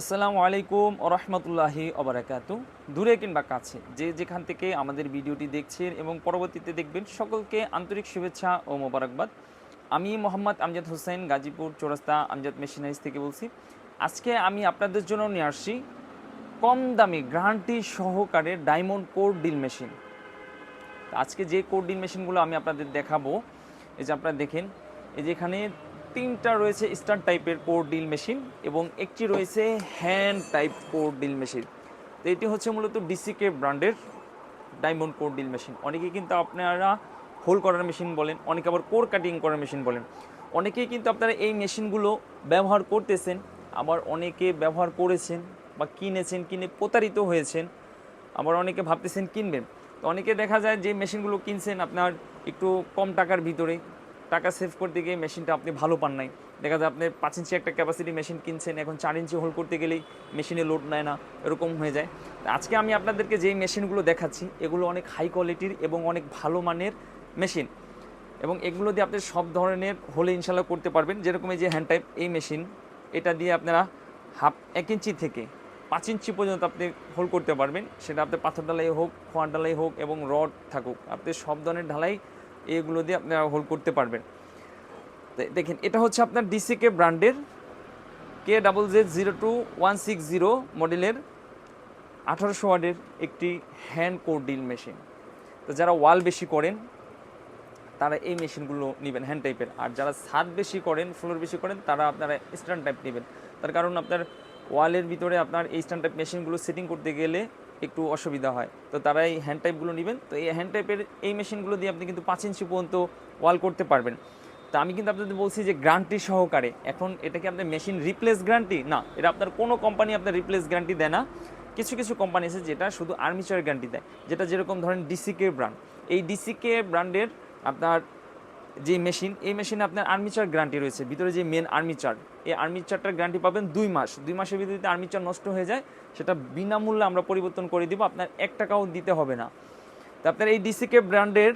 আসসালামু আলাইকুম ওরহমতুল্লাহি ওবরাকাতু দূরে কিংবা কাছে, যে যেখান থেকে আমাদের ভিডিওটি দেখছেন এবং পরবর্তীতে দেখবেন, সকলকে আন্তরিক শুভেচ্ছা ও মোবারকবাদ। আমি মোহাম্মদ আমজাদ হোসেন, গাজীপুর চৌরাস্তা আমজাদ মেশিনারিজ থেকে বলছি। আজকে আমি আপনাদের জন্য নিয়ে আসছি কম দামি গ্রান্টি সহকারে ডায়মন্ড কোর ডিল মেশিন। আজকে যে কোর ডিল মেশিনগুলো আমি আপনাদের দেখাবো, এই যে আপনারা দেখেন, এই যে এখানে তিনটা রয়েছে স্টার টাইপের কোর ডিল মেশিন এবং একটি রয়েছে hand type core drill machine. তো এটি হচ্ছে মূলত ডিসিকে ব্র্যান্ডের ডায়মন্ড কোর ডিল মেশিন। অনেকে কিন্তু আপনারা হোল করার মেশিন বলেন, অনেকে আবার কোর কাটিং করার মেশিন বলেন। অনেকেই কিন্তু আপনারা এই মেশিনগুলো ব্যবহার করতেছেন, আবার অনেকে ব্যবহার করেছেন বা কিনেছেন, কিনে প্রতারিত হয়েছেন, আবার অনেকে ভাবতেছেন কিনবেন। তো অনেকে দেখা যায় যে মেশিনগুলো কিনছেন আপনার একটু কম টাকার ভিতরে টাকা সেভ করতে গিয়ে মেশিনটা আপনি ভালো পান নাই। দেখা যায় আপনি পাঁচ ইঞ্চি একটা ক্যাপাসিটি মেশিন কিনছেন, এখন চার ইঞ্চি হোল্ড করতে গেলেই মেশিনে লোড নেয় না, এরকম হয়ে যায়। আজকে আমি আপনাদেরকে যেই মেশিনগুলো দেখাচ্ছি, এগুলো অনেক হাই কোয়ালিটির এবং অনেক ভালো মানের মেশিন এবং এগুলো দিয়ে আপনি সব ধরনের হোলে ইনশাল্লাহ করতে পারবেন। যেরকম এই যে হ্যান্ড টাইপ এই মেশিন এটা দিয়ে আপনারা হাফ এক ইঞ্চি থেকে পাঁচ ইঞ্চি পর্যন্ত আপনি হোল করতে পারবেন। সেটা আপনি পাথর ঢালাই হোক, খোয়ার ঢালাই হোক এবং রড থাকুক। আপনি সব ধরনের ঢালাই এগুলো দিয়ে আপনারা হোল করতে পারবেন। দেখেন, এটা হচ্ছে আপনার ডিসিকে ব্র্যান্ডের K double Z zero two one six zero মডেলের আঠারোশো ওয়ার্ডের একটি হ্যান্ড কোর ডিল মেশিন তো যারা ওয়াল বেশি করেন, তারা এই মেশিনগুলো নেবেন হ্যান্ড টাইপের আর যারা ছাদ বেশি করেন ফ্লোর বেশি করেন, তারা আপনারা স্ট্যান্ড টাইপ নেবেন। তার কারণ আপনার ওয়ালের ভিতরে আপনার এই স্ট্যান্ড টাইপ মেশিনগুলো সেটিং করতে গেলে একটু অসুবিধা হয়। তো তারা এই হ্যান্ড টাইপগুলো নেবেন। তো এই হ্যান্ড টাইপের এই মেশিনগুলো দিয়ে আপনি কিন্তু পাঁচ ইঞ্চি পর্যন্ত ওয়াল করতে পারবেন। তো আমি কিন্তু আপনাদের বলছি যে গ্যারান্টি সহকারে এখন এটা কি আপনার মেশিন রিপ্লেস গ্যারান্টি না, এটা আপনার কোনো কোম্পানি আপনার রিপ্লেস গ্যারান্টি দেয় না। কিছু কিছু কোম্পানি আছে যেটা শুধু আর্মিচার গ্যারান্টি দেয়। যেটা যেরকম ধরেন ডিসিকে ব্র্যান্ড এই ডিসিকে ব্র্যান্ডের আপনার যে মেশিন, এই মেশিনে আপনার আর্মিচার গ্যারান্টি রয়েছে। ভিতরে যে মেন আর্মিচার এই আর্মিচারটার গ্যারান্টি পাবেন দুই মাস। দুই মাসের ভিতরে যদি আর্মিচার নষ্ট হয়ে যায়, সেটা বিনামূল্যে আমরা পরিবর্তন করে দিব, আপনার এক টাকাও দিতে হবে না। তো আপনার এই ডিসিকে ব্র্যান্ডের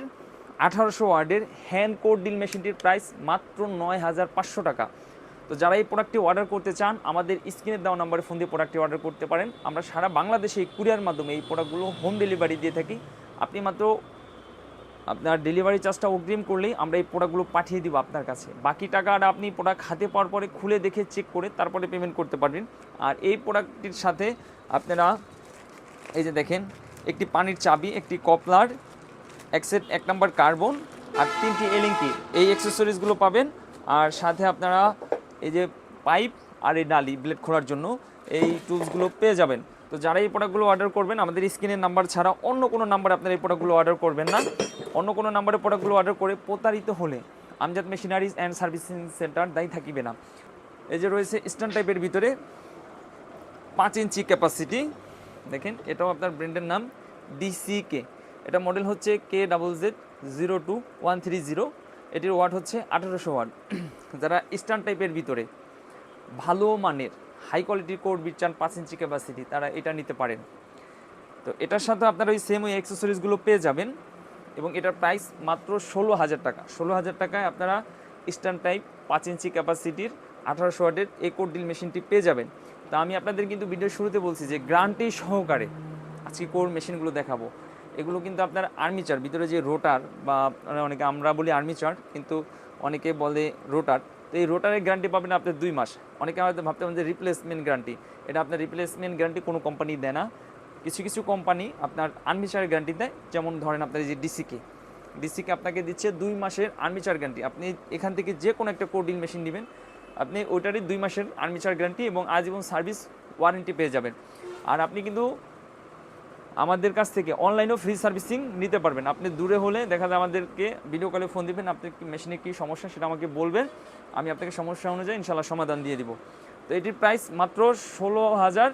আঠারোশো ওয়ার্ডের হ্যান্ড কোড ডিল মেশিনটির প্রাইস মাত্র নয় হাজার পাঁচশো টাকা। তো যারা এই প্রোডাক্টটি অর্ডার করতে চান, আমাদের স্ক্রিনে দেওয়া নাম্বারে ফোন দিয়ে প্রোডাক্টটি অর্ডার করতে পারেন। আমরা সারা বাংলাদেশে এই কুরিয়ার মাধ্যমে এই প্রোডাক্টগুলো হোম ডেলিভারি দিয়ে থাকি। আপনি মাত্র আপনার ডেলিভারি চার্জটা অগ্রিম করলেই আমরা এই প্রোডাক্টগুলো পাঠিয়ে দিব আপনার কাছে। বাকি টাকাটা আপনি প্রোডাক্ট হাতে পাওয়ার পরে খুলে দেখে চেক করে তারপরে পেমেন্ট করতে পারবেন। আর এই প্রোডাক্টটির সাথে আপনারা, এই যে দেখেন, একটি পানির চাবি, একটি কপলার, এক সেট এক নম্বর কার্বন আর তিনটি এলিঙ্কি এই অ্যাক্সেসরিজগুলো পাবেন। আর সাথে আপনারা এই যে পাইপ আর এই নালি ব্লেড খোলার জন্য এই টুলসগুলো পেয়ে যাবেন। তো যারা এই প্রোডাক্টগুলো অর্ডার করবেন, আমাদের স্ক্রিনের নাম্বার ছাড়া অন্য কোনো নাম্বারে আপনারা এই প্রোডাক্টগুলো অর্ডার করবেন না। অন্য কোনো নাম্বারে প্রোডাক্টগুলো অর্ডার করে প্রতারিত হলে Amjad machineries and servicing centre দায়ী থাকিবে না। এই যে রয়েছে স্ট্যান্ড টাইপের ভিতরে পাঁচ ইঞ্চি ক্যাপাসিটি দেখেন, এটাও আপনার ব্র্যান্ডের নাম ডিসিকে এটা মডেল হচ্ছে K double Z zero two one three zero এটির ওয়াট হচ্ছে আঠারোশো ওয়াট যারা স্ট্যান্ড টাইপের ভিতরে ভালো মানের হাই কোয়ালিটির কোড বিট চান পাঁচ ইঞ্চি ক্যাপাসিটি তারা এটা নিতে পারেন। তো এটার সাথে আপনারা ওই সেম ওই অ্যাক্সেসরিজগুলো পেয়ে যাবেন এবং এটার প্রাইস মাত্র ষোলো হাজার টাকা। ষোলো হাজার টাকায় আপনারা স্ট্যান্ড টাইপ পাঁচ ইঞ্চি ক্যাপাসিটির আঠারোশো ওয়াটের এই কোড ডিল মেশিনটি পেয়ে যাবেন। তা আমি আপনাদের কিন্তু ভিডিওর শুরুতে বলছি যে গ্রান্টি সহকারে আজকে কোর মেশিনগুলো দেখাবো। এগুলো কিন্তু আপনার আর্মিচার ভিতরে যে রোটার বা আপনারা অনেকে আমরা বলি আর্মিচার কিন্তু অনেকে বলে রোটার তো এই রোটারের গ্যারান্টি পাবেন আপনার দুই মাস। অনেকে হয়তো ভাবতে পারেন যে রিপ্লেসমেন্ট গ্যারান্টি এটা আপনার রিপ্লেসমেন্ট গ্যারান্টি কোনো কোম্পানি দেয় না। কিছু কিছু কোম্পানি আপনার আর্মিচারের গ্যারান্টি দেয়। যেমন ধরেন আপনার এই যে ডিসিকে ডিসিকে আপনাকে দিচ্ছে দুই মাসের আর্মিচার গ্যারান্টি আপনি এখান থেকে যে কোনো একটা কোডিং মেশিন নেবেন। আপনি ওইটারই দুই মাসের আর্মিচার গ্যারান্টি এবং আজীবন সার্ভিস ওয়ারেন্টি পেয়ে যাবেন। আর আপনি কিন্তু আমাদের কাছ থেকে অনলাইনেও ফ্রি সার্ভিসিং নিতে পারবেন। আপনি দূরে হলে দেখা যায় আমাদেরকে ভিডিও কলে ফোন দিবেন, আপনি কি মেশিনে কী সমস্যা সেটা আমাকে বলবেন, আমি আপনাকে সমস্যা অনুযায়ী ইনশাল্লাহ সমাধান দিয়ে দিব। তো এটির প্রাইস মাত্র ষোলো হাজার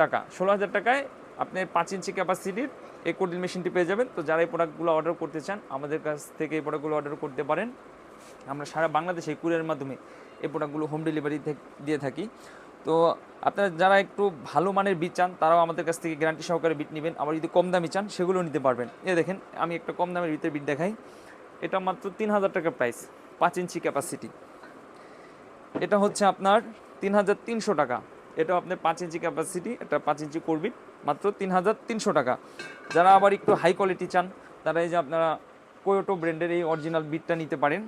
টাকা। ষোলো হাজার টাকায় আপনি পাঁচ ইঞ্চি ক্যাপাসিটির এই কোডিং মেশিনটি পেয়ে যাবেন। তো যারা এই প্রোডাক্টগুলো অর্ডার করতে চান, আমাদের কাছ থেকে এই প্রোডাক্টগুলো অর্ডার করতে পারেন। আমরা সারা বাংলাদেশে এই কুরিয়ারের মাধ্যমে এই প্রোডাক্টগুলো হোম ডেলিভারি দিয়ে থাকি। তো আপনারা যারা একটু ভালো মানের বিট চান, তারাও আমাদের কাছ থেকে গ্যারান্টি সহকারে বিট নেবেন। আবার যদি কম দামি চান সেগুলো নিতে পারবেন। এ দেখেন, আমি একটা কম দামের ভিতরে বিট দেখাই। এটা মাত্র তিন হাজার টাকা প্রাইস পাঁচ ইঞ্চি ক্যাপাসিটি এটা হচ্ছে আপনার তিন হাজার তিনশো টাকা। এটা আপনার পাঁচ ইঞ্চি ক্যাপাসিটি এটা পাঁচ ইঞ্চি করবিট মাত্র তিন হাজার তিনশো টাকা। যারা আবার একটু হাই কোয়ালিটি চান, তারা এই যে আপনারা কোয়োটো ব্র্যান্ডের এই অরিজিনাল বিটটা নিতে পারেন।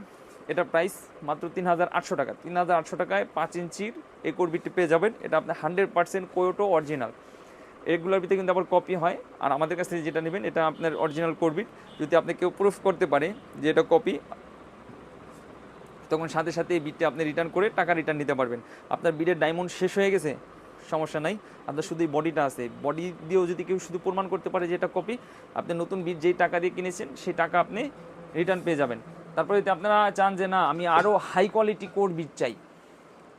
এটা প্রাইস মাত্র তিন হাজার আটশো টাকা। তিন হাজার আটশো টাকায় পাঁচ ইঞ্চির এই করবিটটি পেয়ে যাবেন। এটা আপনার হান্ড্রেড পার্সেন্ট কোয়োটো অরিজিনাল। এগুলোর ভিতরে কিন্তু আবার কপি হয়। আর আমাদের কাছ যেটা নেবেন, এটা আপনার অরিজিনাল করবিট যদি আপনি কেউ প্রুফ করতে পারে যে এটা কপি তখন সাথে সাথে এই বিটটা আপনি রিটার্ন করে টাকা রিটার্ন নিতে পারবেন। আপনার বিটের ডায়মন্ড শেষ হয়ে গেছে, সমস্যা নাই। আপনার শুধু এই বডিটা আছে। বডি দিয়েও যদি কেউ শুধু প্রমাণ করতে পারে যে এটা কপি আপনি নতুন বিট যেই টাকা দিয়ে কিনেছেন, সেই টাকা আপনি রিটার্ন পেয়ে যাবেন। তারপরে যদি আপনারা চান যে না, আমি আরও হাই কোয়ালিটি কোর বিট চাই,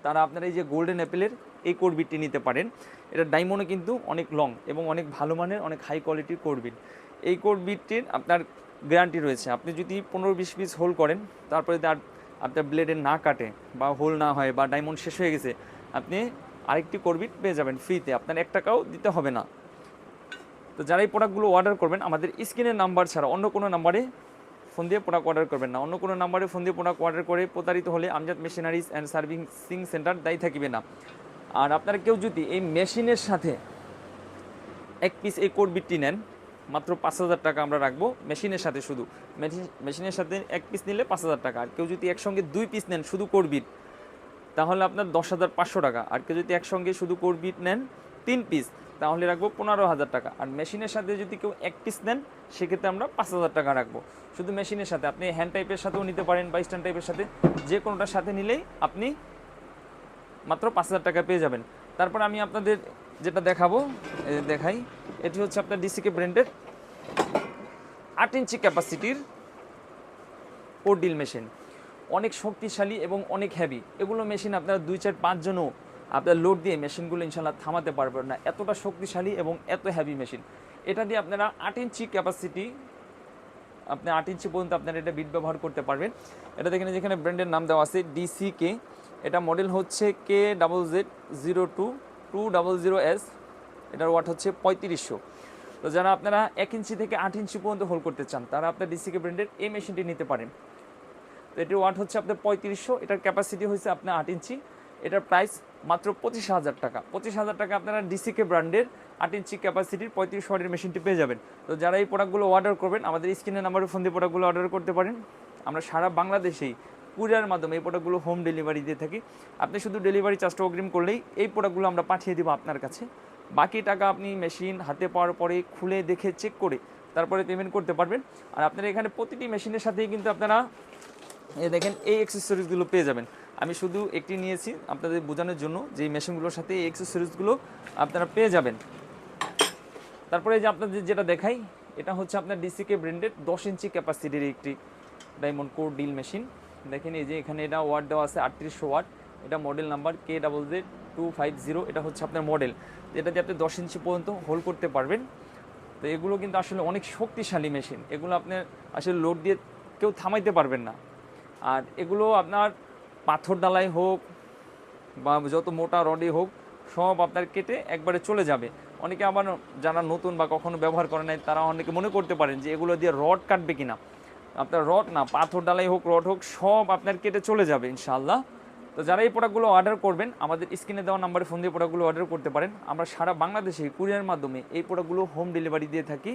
তারা আপনারা এই যে গোল্ডেন অ্যাপেলের এই কোর বিটটি নিতে পারেন। এটা ডায়মন্ডও কিন্তু অনেক লং এবং অনেক ভালো মানের, অনেক হাই কোয়ালিটির কোর বিট এই কোর বিটটির আপনার গ্যারান্টি রয়েছে। আপনি যদি পনেরো বিশ পিস হোল করেন, তারপরে যদি আর আপনার ব্লেডে না কাটে বা হোল না হয় বা ডায়মন্ড শেষ হয়ে গেছে, আপনি আরেকটি কোরবিট পেয়ে যাবেন ফ্রিতে আপনার এক টাকাও দিতে হবে না। তো যারা এই প্রোডাক্টগুলো অর্ডার করবেন, আমাদের স্ক্রিনের নাম্বার ছাড়া অন্য কোনো নাম্বারে ফোন দিয়ে প্রোডাক্ট অর্ডার করবেন না। অন্য কোনো নাম্বারে ফোন দিয়ে প্রোডাক্ট অর্ডার করে প্রতারিত হলে Amjad machineries and servicing centre দায়ী থাকবে না। আর আপনারা কেউ যদি এই মেশিনের সাথে এক পিস এই কোড বিটটি নেন, মাত্র পাঁচ হাজার টাকা আমরা রাখব মেশিনের সাথে শুধু। মেশিন- মেশিনের সাথে এক পিস নিলে পাঁচ হাজার টাকা। আর কেউ যদি একসঙ্গে দুই পিস নেন শুধু কোড বিট তাহলে আপনার দশ হাজার পাঁচশো টাকা। আর কেউ যদি একসঙ্গে শুধু কোড বিট নেন তিন পিস তাহলে রাখব পনেরো হাজার টাকা। আর মেশিনের সাথে যদি কেউ এক পিস নেন, সেক্ষেত্রে আমরা পাঁচ হাজার টাকা রাখব। শুধু মেশিনের সাথে, আপনি হ্যান্ড টাইপের সাথেও নিতে পারেন বা স্ট্যান্ড টাইপের সাথে। যে কোনোটার সাথে নিলেই আপনি মাত্র পাঁচ হাজার টাকা পেয়ে যাবেন। তারপর আমি আপনাদের যেটা দেখাবো দেখাই। এটি হচ্ছে আপনার ডিসিকে ব্র্যান্ডের আট ইঞ্চি ক্যাপাসিটির কোর ডিল মেশিন অনেক শক্তিশালী এবং অনেক হ্যাভি এগুলো মেশিন আপনারা দুই, চার পাঁচজনও আপনার লোড দিয়ে মেশিনগুলো ইনশাল্লাহ থামাতে পারবেন না। এতটা শক্তিশালী এবং এত হ্যাভি মেশিন এটা দিয়ে আপনারা আট ইঞ্চি ক্যাপাসিটি আপনি আট ইঞ্চি পর্যন্ত আপনারা এটা বিট ব্যবহার করতে পারবেন। এটা দেখেন যেখানে ব্র্যান্ডের নাম দেওয়া আছে ডিসিকে এটা মডেল হচ্ছে K double Z zero two two double zero S এটার ওয়াট হচ্ছে পঁয়ত্রিশশো। তো যারা আপনারা এক ইঞ্চি থেকে আট ইঞ্চি পর্যন্ত হোল্ড করতে চান, তারা আপনার ডিসিকে ব্র্যান্ডের এই মেশিনটি নিতে পারেন। তো এটির ওয়াট হচ্ছে আপনার পঁয়ত্রিশশো। এটার ক্যাপাসিটি হচ্ছে আপনার আট ইঞ্চি। এটার প্রাইস মাত্র পঁচিশ হাজার টাকা। পঁচিশ হাজার টাকা আপনারা ডিসিকে ব্র্যান্ডের আট ইঞ্চি ক্যাপাসিটির পঁয়ত্রিশ ওয়াটের মেশিনটি পেয়ে যাবেন। তো যারা এই প্রোডাক্টগুলো অর্ডার করবেন, আমাদের স্ক্রিনের নাম্বারে ফোন দিয়ে প্রোডাক্টগুলো অর্ডার করতে পারেন। আমরা সারা বাংলাদেশেই কুরিয়ার মাধ্যমে এই প্রোডাক্টগুলো হোম ডেলিভারি দিয়ে থাকি। আপনি শুধু ডেলিভারি চার্জটা অগ্রিম করলেই এই প্রোডাক্টগুলো আমরা পাঠিয়ে দেবো আপনার কাছে। বাকি টাকা আপনি মেশিন হাতে পাওয়ার পরে খুলে দেখে চেক করে তারপরে পেমেন্ট করতে পারবেন। আর আপনারা এখানে প্রতিটি মেশিনের সাথেই কিন্তু আপনারা দেখেন এই অ্যাক্সেসরিজগুলো পেয়ে যাবেন। আমি শুধু একটি নিয়েছি, আপনাদের বোঝানোর জন্য যে মেশিনগুলোর সাথে এই অ্যাক্সেসরিজগুলো আপনারা পেয়ে যাবেন। তারপরে যে আপনাদের যেটা দেখাই, এটা হচ্ছে আপনার ডিসিকে ব্র্যান্ডের দশ ইঞ্চি ক্যাপাসিটির একটি ডায়মন্ড কোর ডিল মেশিন দেখেন এই যে এখানে এটা ওয়াট দেওয়া আছে, আটত্রিশশো ওয়াট এটা model number K double Z two five zero এটা হচ্ছে আপনার মডেল যেটা দিয়ে আপনি দশ ইঞ্চি পর্যন্ত হোল্ড করতে পারবেন। তো এগুলো কিন্তু আসলে অনেক শক্তিশালী মেশিন এগুলো আপনার আসলে লোড দিয়ে কেউ থামাইতে পারবেন না। আর এগুলো আপনার পাথর ডালাই হোক বা যত মোটা রডে হোক, সব আপনার কেটে একবারে চলে যাবে। অনেকে আবার যারা নতুন বা কখনো ব্যবহার করে নাই, তারা অনেকে মনে করতে পারেন যে এগুলো দিয়ে রড কাটবে কিনা। আপনার রড না পাথর ডালাই হোক, রড হোক, সব আপনার কেটে চলে যাবে ইনশাআল্লাহ। তো যারা এই প্রোডাক্টগুলো অর্ডার করবেন, আমাদের স্ক্রিনে দেওয়া নাম্বারে ফোন দিয়ে প্রোডাক্টগুলো অর্ডার করতে পারেন। আমরা সারা বাংলাদেশে কুরিয়ার মাধ্যমে এই প্রোডাক্টগুলো হোম ডেলিভারি দিয়ে থাকি।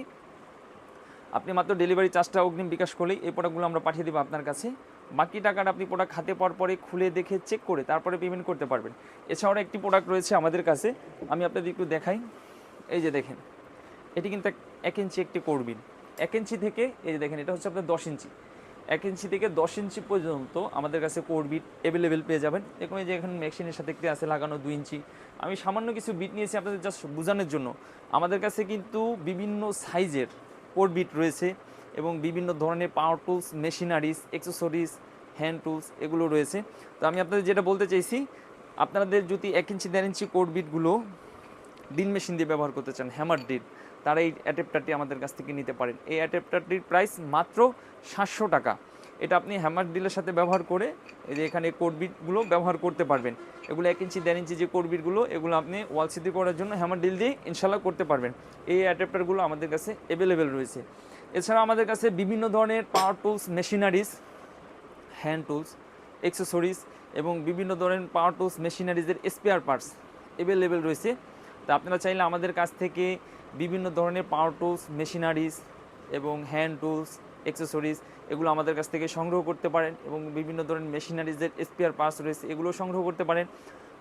আপনি মাত্র ডেলিভারি চার্জটা অগ্রিম বিকাশ করলেই এই প্রোডাক্টগুলো আমরা পাঠিয়ে দেবো আপনার কাছে। বাকি টাকাটা আপনি প্রোডাক্ট হাতে পাওয়ার পরে খুলে দেখে চেক করে তারপরে পেমেন্ট করতে পারবেন। এছাড়াও একটি প্রোডাক্ট রয়েছে আমাদের কাছে, আমি আপনাদের একটু দেখাই। এই যে দেখেন, এটি কিন্তু এক- ইঞ্চি একটি করবিন। এক ইঞ্চি থেকে, এই যে দেখেন, এটা হচ্ছে আপনার দশ ইঞ্চি। এক ইঞ্চি থেকে দশ ইঞ্চি পর্যন্ত আমাদের কাছে কোরবিট অ্যাভেলেবেল পেয়ে যাবেন। এই যে এখন মেশিনের সাথে একটি আছে লাগানো দুই ইঞ্চি। আমি সামান্য কিছু বিট নিয়েছি আপনাদের জাস্ট বোঝানোর জন্য। আমাদের কাছে কিন্তু বিভিন্ন সাইজের কোরবিট রয়েছে এবং বিভিন্ন ধরনের power tools machineries accessories hand tools এগুলো রয়েছে। তো আমি আপনাদের যেটা বলতে চাইছি, আপনাদের যদি এক ইঞ্চি, দেড় ইঞ্চি কোরবিটগুলো ডিল মেশিন দিয়ে ব্যবহার করতে চান হ্যামার ডিল তারা এই অ্যাডাপ্টারটি আমাদের কাছ থেকে নিতে পারেন। এই অ্যাডাপ্টারটির প্রাইস মাত্র সাতশো টাকা। এটা আপনি হ্যামার ডিলের সাথে ব্যবহার করে এই যে এখানে কোডবিটগুলো ব্যবহার করতে পারবেন। এগুলো এক ইঞ্চি, দেড় ইঞ্চি যে কোডবিটগুলো এগুলো আপনি ওয়াল সিদ্ধি করার জন্য হ্যামার ডিল দিয়ে ইনশাল্লাহ করতে পারবেন। এই অ্যাডাপ্টারগুলো আমাদের কাছে অ্যাভেলেবেল রয়েছে। এছাড়া আমাদের কাছে বিভিন্ন ধরনের power tools machineries hand tools accessories এবং বিভিন্ন ধরনের পাওয়ার টুলস মেশিনারিজের স্পেয়ার পার্টস অ্যাভেলেবেল রয়েছে। তো আপনারা চাইলে আমাদের কাছ থেকে বিভিন্ন ধরনের পাওয়ার টুলস মেশিনারিজ এবং হ্যান্ড টুলস অ্যাক্সেসরিজ এগুলো আমাদের কাছ থেকে সংগ্রহ করতে পারেন এবং বিভিন্ন ধরনের মেশিনারিজের স্পেয়ার পার্টস রয়েছে, এগুলো সংগ্রহ করতে পারেন।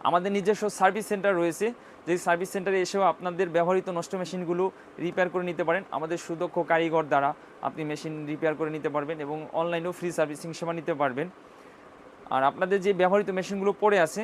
আমাদের নিজস্ব সার্ভিস সেন্টার রয়েছে, যেই সার্ভিস সেন্টারে এসেও আপনাদের ব্যবহৃত নষ্ট মেশিনগুলো রিপেয়ার করে নিতে পারেন। আমাদের সুদক্ষ কারিগর দ্বারা আপনি মেশিন রিপেয়ার করে নিতে পারবেন এবং অনলাইনেও ফ্রি সার্ভিসিং সেবা নিতে পারবেন। আর আপনাদের যে ব্যবহৃত মেশিনগুলো পড়ে আছে,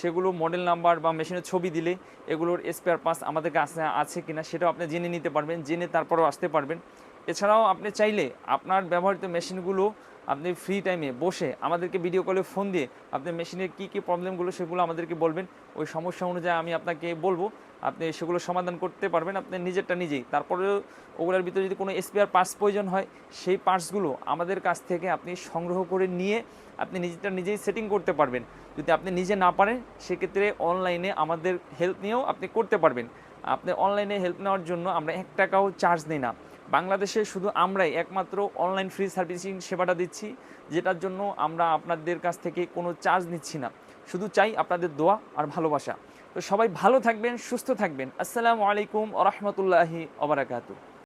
সেগুলো মডেল নাম্বার বা মেশিনের ছবি দিলে এগুলোর স্পেয়ার পার্টস আমাদের কাছে আছে কিনা সেটাও আপনি জেনে নিতে পারবেন, জেনে তারপরেও আসতে পারবেন। এছাড়াও আপনি চাইলে আপনার ব্যবহৃত মেশিনগুলো আপনি ফ্রি টাইমে বসে আমাদেরকে ভিডিও কলে ফোন দিয়ে আপনার মেশিনের কী কী প্রবলেমগুলো সেগুলো আমাদেরকে বলবেন। ওই সমস্যা অনুযায়ী আমি আপনাকে বলব। আপনি সেগুলো সমাধান করতে পারবেন। আপনি নিজেরটা নিজেই। তারপরেও ওগুলোর ভিতরে যদি কোনো স্পেয়ার পার্টস প্রয়োজন হয়, সেই পার্টসগুলো আমাদের কাছ থেকে আপনি সংগ্রহ করে নিয়ে আপনি নিজেরটা নিজেই সেটিং করতে পারবেন। যদি আপনি নিজে না পারেন, সেক্ষেত্রে অনলাইনে আমাদের হেল্প নিয়েও আপনি করতে পারবেন। আপনি অনলাইনে হেল্প নেওয়ার জন্য আমরা এক টাকাও চার্জ নিই না। বাংলাদেশে শুধু আমরাই, একমাত্র অনলাইন ফ্রি সার্ভিসিং সেবাটা দিচ্ছি, যেটার জন্য আমরা আপনাদের কাছ থেকে কোনো চার্জ নিচ্ছি না। শুধু চাই আপনাদের দোয়া আর ভালোবাসা। তো সবাই ভালো থাকবেন, সুস্থ থাকবেন। আসসালামু আলাইকুম আ রহমতুল্লাহি